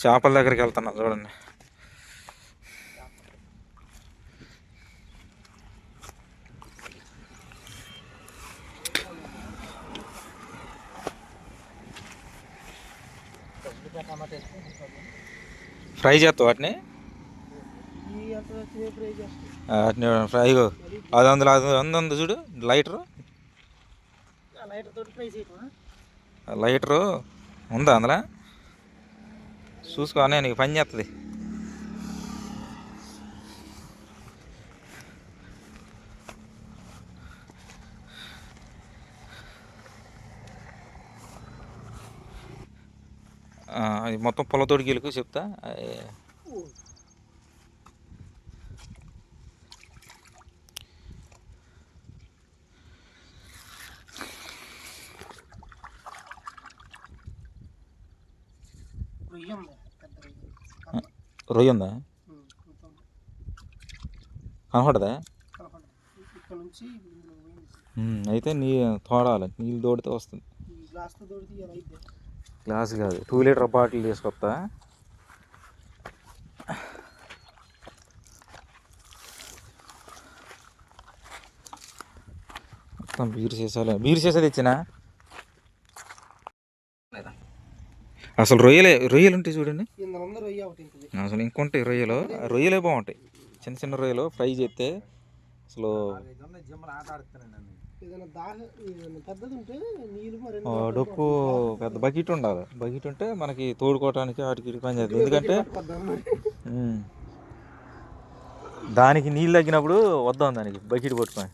చేపల దగ్గరికి వెళ్తున్నా చూడండి. ఫ్రై చేస్తావు వాటిని? వాటిని ఫ్రై అది అందులో అది ఉంది చూడు లైటరు. లైటరు ఉందా అందులో? చూసుకో అన్నయ్య నీకు పని చేస్తుంది అది మొత్తం పొలతోడికి వెళ్ళకు చెప్తా. రొయ్య ఉంది పెద్ద రొయ్య రొయ్య ఉందా ఉమ్, మొత్తం కనపడదా? అయితే నీ తోడాలి. నీళ్ళు తోడితే వస్తుంది. గ్లాస్ కాదు. టూ లీటర్ బాటిల్ తీసుకొస్తా. మొత్తం బీర్ చేసాలి బీర్ చేసేది ఇచ్చినా? అసలు రొయ్యలే రొయ్యలు ఉంటాయి చూడండి. అసలు ఇంకొంటాయి రొయ్యలు. రొయ్యలే బాగుంటాయి. చిన్న చిన్న రొయ్యలు ఫ్రై చేస్తే అసలు డొక్కు పెద్ద బకెట్ ఉండాలి. బకెట్ ఉంటే మనకి తోడుకోవటానికి వాటికి పని చేస్తుంది. ఎందుకంటే. దానికి నీళ్ళు తగ్గినప్పుడు వద్దాం దానికి బకెట్ పట్టుకొని.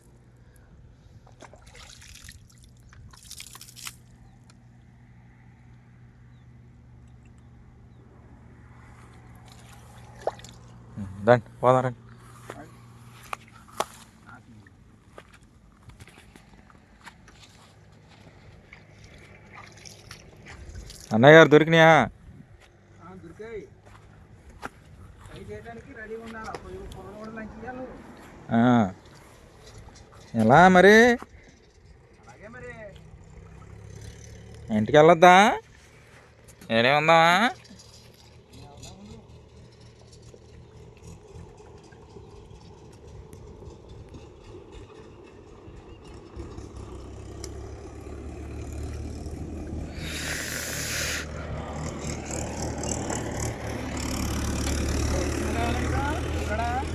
రండి పోదాం రండి అన్నయ్య గారు దొరికినాయా. ఎలా మరి ఇంటికి వెళ్ళొద్దా నేనే ఉందామా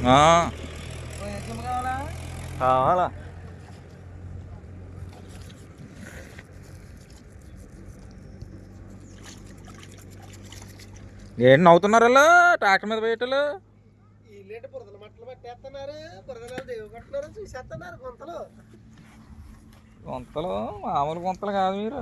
కావాలా కావాలా? ఏంటి నవ్వుతున్నారు వాళ్ళు ట్రాక్టర్ మీద పోయేటలు గుంతలు. గుంతలు? మామూలు గుంతలు కాదు మీరు.